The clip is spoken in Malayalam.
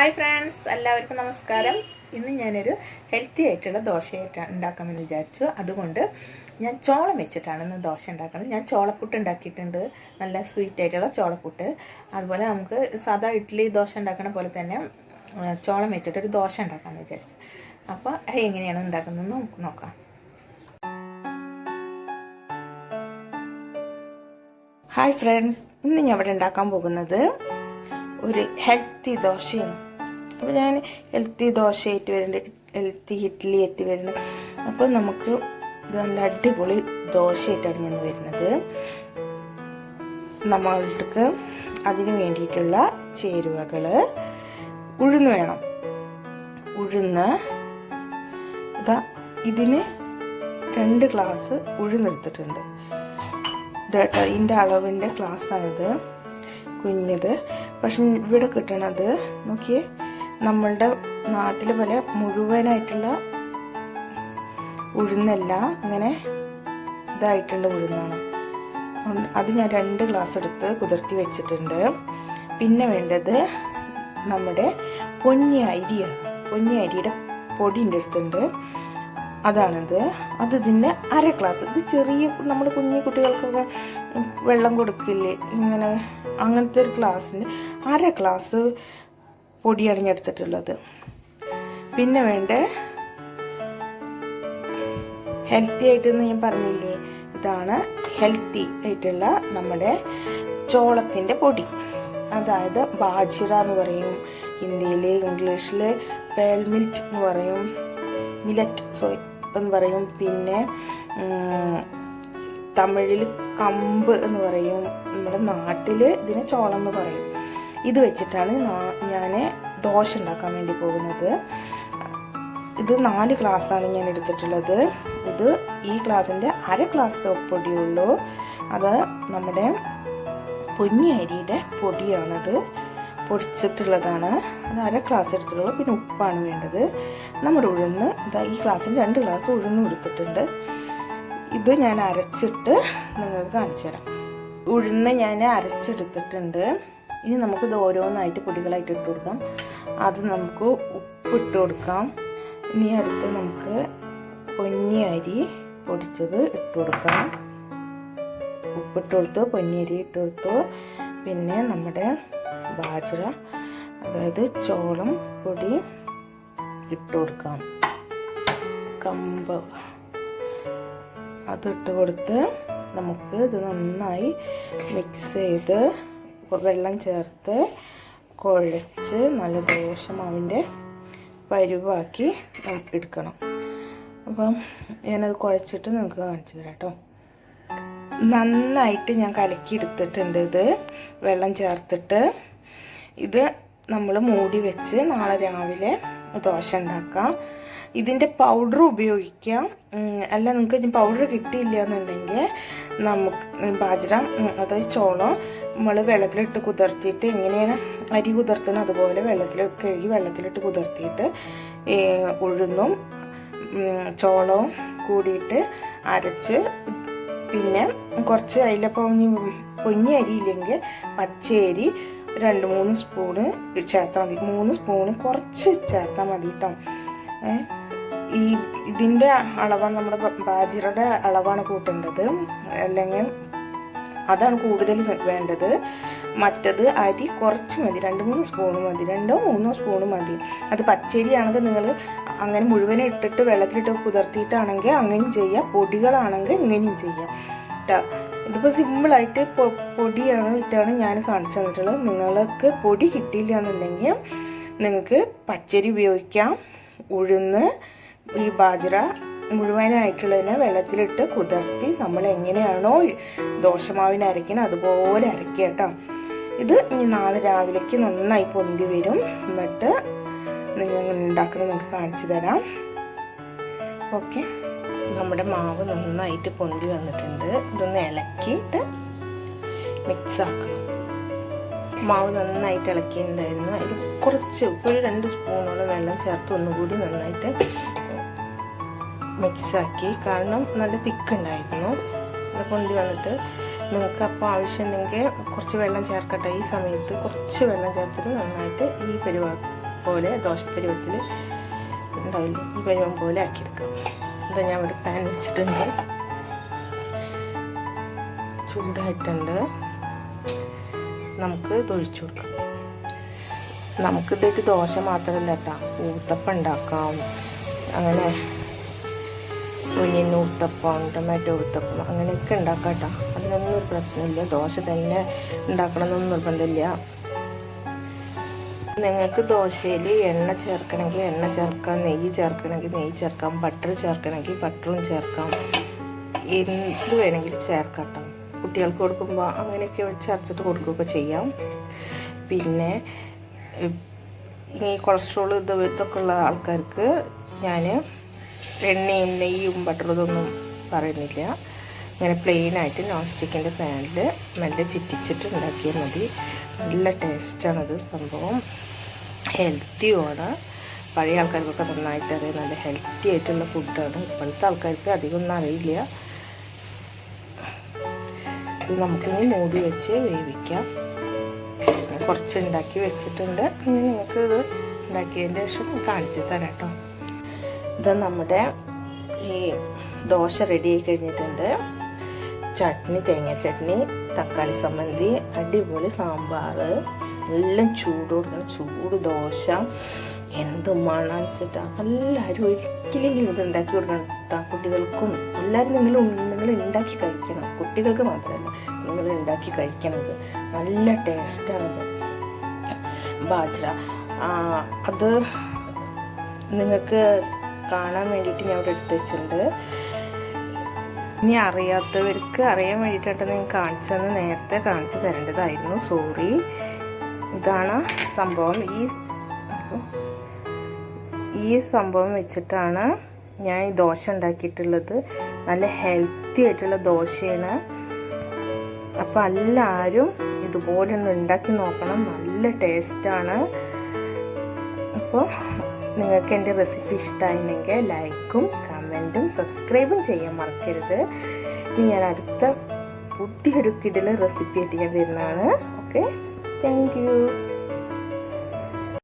ഹായ് ഫ്രണ്ട്സ് എല്ലാവർക്കും നമസ്കാരം. ഇന്ന് ഞാനൊരു ഹെൽത്തി ആയിട്ടുള്ള ദോശയായിട്ട് ഉണ്ടാക്കാമെന്ന് വിചാരിച്ചു. അതുകൊണ്ട് ഞാൻ ചോളം വെച്ചിട്ടാണ് ഇന്ന് ദോശ ഉണ്ടാക്കുന്നത്. ഞാൻ ചോളപ്പുട്ട് ഉണ്ടാക്കിയിട്ടുണ്ട്. നല്ല സ്വീറ്റ് ആയിട്ടുള്ള ചോളപ്പുട്ട്. അതുപോലെ നമുക്ക് സാധാ ഇഡ്ഡലി ദോശ ഉണ്ടാക്കുന്ന പോലെ തന്നെ ചോളം വെച്ചിട്ടൊരു ദോശ ഉണ്ടാക്കാമെന്ന് വിചാരിച്ചു. അപ്പോൾ എങ്ങനെയാണ് ഉണ്ടാക്കുന്നതെന്ന് നമുക്ക് നോക്കാം. ഹായ് ഫ്രണ്ട്സ് ഇന്ന് ഞാൻ ഇവിടെ ഉണ്ടാക്കാൻ പോകുന്നത് ഒരു ഹെൽത്തി ദോശയാണ്. അപ്പോൾ ഞാൻ ഹെൽത്തി ദോശയായിട്ട് വരുന്നുണ്ട് ഹെൽത്തി ഇഡ്ഡലി ആയിട്ട് വരുന്നു അപ്പോൾ നമുക്ക് നല്ല അടിപൊളി ദോശയായിട്ടാണ് ഞാൻ വരുന്നത്. നമ്മൾക്ക് അതിന് വേണ്ടിയിട്ടുള്ള ചേരുവകൾ ഉഴുന്ന് വേണം. ഉഴുന്ന് ഇതാ ഇതിന് രണ്ട് ഗ്ലാസ് ഉഴുന്നെടുത്തിട്ടുണ്ട്. ഇതേട്ടോ ഇതിന്റെ അളവിന്റെ ഗ്ലാസ്സാണിത് കുഞ്ഞത്. പക്ഷെ ഇവിടെ കിട്ടണത് നോക്കിയേ നമ്മളുടെ നാട്ടിൽ പോലെ മുഴുവനായിട്ടുള്ള ഉഴുന്നല്ല അങ്ങനെ ഇതായിട്ടുള്ള ഉഴുന്നാണ്. അത് ഞാൻ രണ്ട് ഗ്ലാസ് എടുത്ത് കുതിർത്തി വെച്ചിട്ടുണ്ട്. പിന്നെ വേണ്ടത് നമ്മുടെ പൊന്നി അരിയാണ്. പൊന്നി അരിയുടെ പൊടിന്റെ അടുത്തുണ്ട്. അതാണിത്. അത് ഇതിന്റെ അര ഗ്ലാസ്. ഇത് ചെറിയ നമ്മൾ കുഞ്ഞു കുട്ടികൾക്കൊക്കെ വെള്ളം കൊടുക്കില്ലേ? ഇങ്ങനെ അങ്ങനത്തെ ഒരു ഗ്ലാസ്സിന്റെ അര ഗ്ലാസ് പൊടിയാണ് അരിഞ്ഞെടുത്തിട്ടുള്ളത്. പിന്നെ വേണ്ട? ഹെൽത്തി ആയിട്ടെന്ന് ഞാൻ പറഞ്ഞില്ലേ? ഇതാണ് ഹെൽത്തി ആയിട്ടുള്ള നമ്മുടെ ചോളത്തിന്റെ പൊടി. അതായത് ബാജിറ എന്ന് പറയും. ഹിന്ദിയിൽ ഇംഗ്ലീഷിൽ പേൾ മിൽറ്റ് എന്ന് പറയും. മിലറ്റ് സോറി എന്ന് പറയും. പിന്നെ തമിഴിൽ കമ്പ് എന്ന് പറയും. നമ്മുടെ നാട്ടിൽ ഇതിന് ചോളം എന്ന് പറയും. ഇത് വെച്ചിട്ടാണ് ഞാൻ ദോശ ഉണ്ടാക്കാൻ വേണ്ടി പോകുന്നത്. ഇത് നാല് ഗ്ലാസ്സാണ് ഞാൻ എടുത്തിട്ടുള്ളത്. ഇത് ഈ ഗ്ലാസിന്റെ അര ഗ്ലാസ് പൊടിയുള്ളൂ. അത് നമ്മുടെ പൊന്നി അരിയുടെ പൊടിയാണത്. പൊടിച്ചിട്ടുള്ളതാണ്. അത് അര ഗ്ലാസ് എടുത്തിട്ടുള്ളൂ. പിന്നെ ഉപ്പാണ് വേണ്ടത്. നമ്മുടെ ഉഴുന്ന് ഇതാ ഈ ഗ്ലാസ്സിൽ രണ്ട് ഗ്ലാസ് ഉഴുന്ന് കൊടുത്തിട്ടുണ്ട്. ഇത് ഞാൻ അരച്ചിട്ട് നിങ്ങൾക്ക് കാണിച്ചു തരാം ഉഴുന്ന് ഞാൻ അരച്ചെടുത്തിട്ടുണ്ട്. ഇനി നമുക്കിത് ഓരോന്നായിട്ട് പൊടികളായിട്ട് ഇട്ട് കൊടുക്കാം. അത് നമുക്ക് ഉപ്പിട്ട് കൊടുക്കാം. ഇനി അടുത്ത് നമുക്ക് പൊന്നി അരി പൊടിച്ചത് ഇട്ട് കൊടുക്കാം. ഉപ്പിട്ട് കൊടുത്തു പൊന്നിയരി ഇട്ട് കൊടുത്തു. പിന്നെ നമ്മുടെ ബാജറ അതായത് ചോളം പൊടി ഇട്ട് കൊടുക്കാം. കമ്പ്. അതിട്ട് കൊടുത്ത് നമുക്ക് ഇത് നന്നായി മിക്സ് ചെയ്ത് വെള്ളം ചേർത്ത് കുഴച്ച് നല്ല ദോശമാവിന്റെ പരുവാക്കി എടുക്കണം. അപ്പം ഞാനത് കുഴച്ചിട്ട് നിങ്ങൾക്ക് കാണിച്ചു തരാം കേട്ടോ നന്നായിട്ട് ഞാൻ കലക്കി എടുത്തിട്ടുണ്ട് ഇത്. വെള്ളം ചേർത്തിട്ട് ഇത് നമ്മൾ മൂടി വെച്ച് നാളെ രാവിലെ ദോശ ഉണ്ടാക്കാം. ഇതിന്റെ പൗഡർ ഉപയോഗിക്കാം. അല്ല നിങ്ങൾക്ക് പൗഡർ കിട്ടിയില്ല എന്നുണ്ടെങ്കിൽ നമുക്ക് ബാജ്ര അതായത് ചോളം നമ്മൾ വെള്ളത്തിലിട്ട് കുതിർത്തിയിട്ട് എങ്ങനെയാണ് അരി കുതിർത്തുന്നത്? അതുപോലെ വെള്ളത്തിൽ കഴുകി വെള്ളത്തിലിട്ട് കുതിർത്തിയിട്ട് ഉഴുന്നും ചോളവും കൂടിയിട്ട് അരച്ച് പിന്നെ കുറച്ച് അതിലിപ്പോൾ പൊഞ്ഞി അരിയില്ലെങ്കിൽ പച്ചരി രണ്ട് മൂന്ന് സ്പൂണ് ചേർത്താൽ മതി. മൂന്ന് സ്പൂണ് കുറച്ച് ചേർത്താൽ മതി കേട്ടോ ഈ ഇതിന്റെ അളവാണ് നമ്മുടെ ബാജിറയുടെ അളവാണ് കൂട്ടേണ്ടത്. അല്ലെങ്കിൽ അതാണ് കൂടുതൽ വേണ്ടത്. മറ്റത് അരി കുറച്ച് മതി. രണ്ട് മൂന്ന് സ്പൂൺ മതി. രണ്ടോ മൂന്നോ സ്പൂൺ മതി. അത് പച്ചരി ആണെങ്കിൽ നിങ്ങൾ അങ്ങനെ മുഴുവനും ഇട്ടിട്ട് വെള്ളത്തിലിട്ട് കുതിർത്തിയിട്ടാണെങ്കിൽ അങ്ങനെയും ചെയ്യാം. പൊടികളാണെങ്കിൽ ഇങ്ങനെയും ചെയ്യാം. കേട്ടോ ഇതിപ്പോൾ സിമ്പിളായിട്ട് പൊടിയാണ് ഇട്ടാണ് ഞാൻ കാണിച്ചു തന്നിട്ടുള്ളത്. നിങ്ങൾക്ക് പൊടി കിട്ടിയില്ല എന്നുണ്ടെങ്കിൽ നിങ്ങൾക്ക് പച്ചരി ഉപയോഗിക്കാം. ഉഴുന്ന് ഈ ബാജ്ര മുഴുവനായിട്ടുള്ളതിനെ വെള്ളത്തിലിട്ട് കുതിർത്തി നമ്മൾ എങ്ങനെയാണോ ദോശമാവിന് അരയ്ക്കണം അതുപോലെ അരയ്ക്കുക കേട്ടോ. ഇത് ഇനി നാളെ രാവിലേക്ക് നന്നായി പൊന്തി വരും. എന്നിട്ട് നിങ്ങൾ ഉണ്ടാക്കണം നിങ്ങൾക്ക് കാണിച്ചു തരാം. ഓക്കെ. നമ്മുടെ മാവ് നന്നായിട്ട് പൊന്തി വന്നിട്ടുണ്ട്. ഇതൊന്ന് ഇളക്കിയിട്ട് മിക്സ് ആക്കണം. മാവ് നന്നായിട്ട് ഇളക്കിയിട്ടുണ്ടായിരുന്നു. അതിൽ കുറച്ച് ഒരു രണ്ട് സ്പൂണോളം വെള്ളം ചേർത്ത് ഒന്നുകൂടി നന്നായിട്ട് മിക്സാക്കി. കാരണം നല്ല തിക്കുണ്ടായിരുന്നു. അത് കൊണ്ടുവന്നിട്ട് നിങ്ങൾക്ക് അപ്പോൾ ആവശ്യമുണ്ടെങ്കിൽ കുറച്ച് വെള്ളം ചേർക്കട്ടെ. ഈ സമയത്ത് കുറച്ച് വെള്ളം ചേർത്തിട്ട് നന്നായിട്ട് ഈ പരിവാ പോലെ ദോശപ്പരുവത്തിൽ ഉണ്ടാവില്ല ഈ പരുവം പോലെ ആക്കിയെടുക്കാം. ഇതാ ഞാൻ ഒരു പാൻ വെച്ചിട്ടുണ്ട്. ചൂടായിട്ടുണ്ട്. നമുക്ക് തൊഴിച്ചു കൊടുക്കാം. നമുക്ക് ഇതായിട്ട് ദോശ മാത്രമല്ല കേട്ടോ. ഊത്തപ്പം ഉണ്ടാക്കാം. അങ്ങനെ ഉയ്യൻ ഊത്തപ്പം ടൊമാറ്റോ ഊത്തപ്പം അങ്ങനെയൊക്കെ ഉണ്ടാക്കാം കേട്ടോ അതിനൊന്നും ഒരു പ്രശ്നമില്ല. ദോശ തന്നെ ഉണ്ടാക്കണമെന്നൊന്നും നിർബന്ധമില്ല. നിങ്ങൾക്ക് ദോശയിൽ എണ്ണ ചേർക്കണമെങ്കിൽ എണ്ണ ചേർക്കാം നെയ്യ് ചേർക്കണമെങ്കിൽ നെയ്യ് ചേർക്കാം ബട്ടർ ചേർക്കണമെങ്കിൽ ബട്ടറും ചേർക്കാം. എന്ത് വേണമെങ്കിലും ചേർക്കാം കേട്ടോ. കുട്ടികൾക്ക് കൊടുക്കുമ്പോൾ അങ്ങനെയൊക്കെ ചേർത്തിട്ട് കൊടുക്കുകയൊക്കെ ചെയ്യാം. പിന്നെ ഈ കൊളസ്ട്രോൾ ഇത് ഇതൊക്കെ ഉള്ള ആൾക്കാർക്ക് ഞാൻ എണ്ണയും നെയ്യും ബട്ടറും ഇതൊന്നും പറയുന്നില്ല. ഇങ്ങനെ പ്ലെയിനായിട്ട് നോൺ സ്റ്റിക്കിന്റെ പാനിൽ നല്ല ചിറ്റിച്ചിട്ട് ഉണ്ടാക്കിയാൽ മതി. നല്ല ടേസ്റ്റാണത് സംഭവം. ഹെൽത്തിയുമാണ് പഴയ ആൾക്കാർക്കൊക്കെ നന്നായിട്ട് അറിയാം. നല്ല ഹെൽത്തി ആയിട്ടുള്ള ഫുഡാണ് ഇപ്പോഴത്തെ ആൾക്കാർക്ക് അധികം ഒന്നും അറിയില്ല. ഇത് നമുക്കിനി മൂടി വെച്ച് വേവിക്കാം. കുറച്ച് ഉണ്ടാക്കി വെച്ചിട്ടുണ്ട്. ഇനി നിങ്ങൾക്ക് ഇത് ഉണ്ടാക്കിയതിന്റെ ശേഷം കാണിച്ചു തരാം കേട്ടോ. ഇത് നമ്മുടെ ഈ ദോശ ആയി കഴിഞ്ഞിട്ടുണ്ട്. ചട്നി തേങ്ങ ചട്നി തക്കാളി സമ്മന്തി അടിപൊളി സാമ്പാർ എല്ലാം ചൂട് കൊടുക്കണം. ചൂട് ദോശ. എന്ത് മണം വെച്ചിട്ടാ എല്ലാവരും ഒരിക്കലെങ്കിലും ഇത് ഉണ്ടാക്കി കൊടുക്കണം കേട്ടോ കുട്ടികൾക്കും എല്ലാവരും നിങ്ങൾ നിങ്ങൾ ഉണ്ടാക്കി കഴിക്കണം. കുട്ടികൾക്ക് മാത്രമല്ല നിങ്ങൾ ഉണ്ടാക്കി കഴിക്കണത്. നല്ല ടേസ്റ്റാണത്. ബാജ്ര അത് നിങ്ങൾക്ക് കാണാൻ വേണ്ടിയിട്ട് ഞാൻ ഇവിടെ എടുത്ത് വെച്ചിട്ടുണ്ട്. ഇനി അറിയാത്തവർക്ക് അറിയാൻ വേണ്ടിയിട്ടാണ് ഞാൻ കാണിച്ചു തന്നെ നേരത്തെ കാണിച്ചു തരേണ്ടതായിരുന്നു. സോറി ഇതാണ് സംഭവം. ഈ ഈ സംഭവം വെച്ചിട്ടാണ് ഞാൻ ഈ ദോശ ഉണ്ടാക്കിയിട്ടുള്ളത്. നല്ല ഹെൽത്തി ആയിട്ടുള്ള ദോശയാണ്. അപ്പോൾ എല്ലാവരും ഇതുപോലെ ഒന്ന് ഉണ്ടാക്കി നോക്കണം. നല്ല ടേസ്റ്റാണ് അപ്പോൾ നിങ്ങൾക്ക് എന്റെ റെസിപ്പി ഇഷ്ടമായിരുന്നെങ്കിൽ ലൈക്കും കമന്റും സബ്സ്ക്രൈബും ചെയ്യാൻ മറക്കരുത്. ഇനി ഞാൻ അടുത്ത പുതിയൊരു കിടില റെസിപ്പി ഞാൻ വരുന്നതാണ്. ഓക്കെ? Thank you.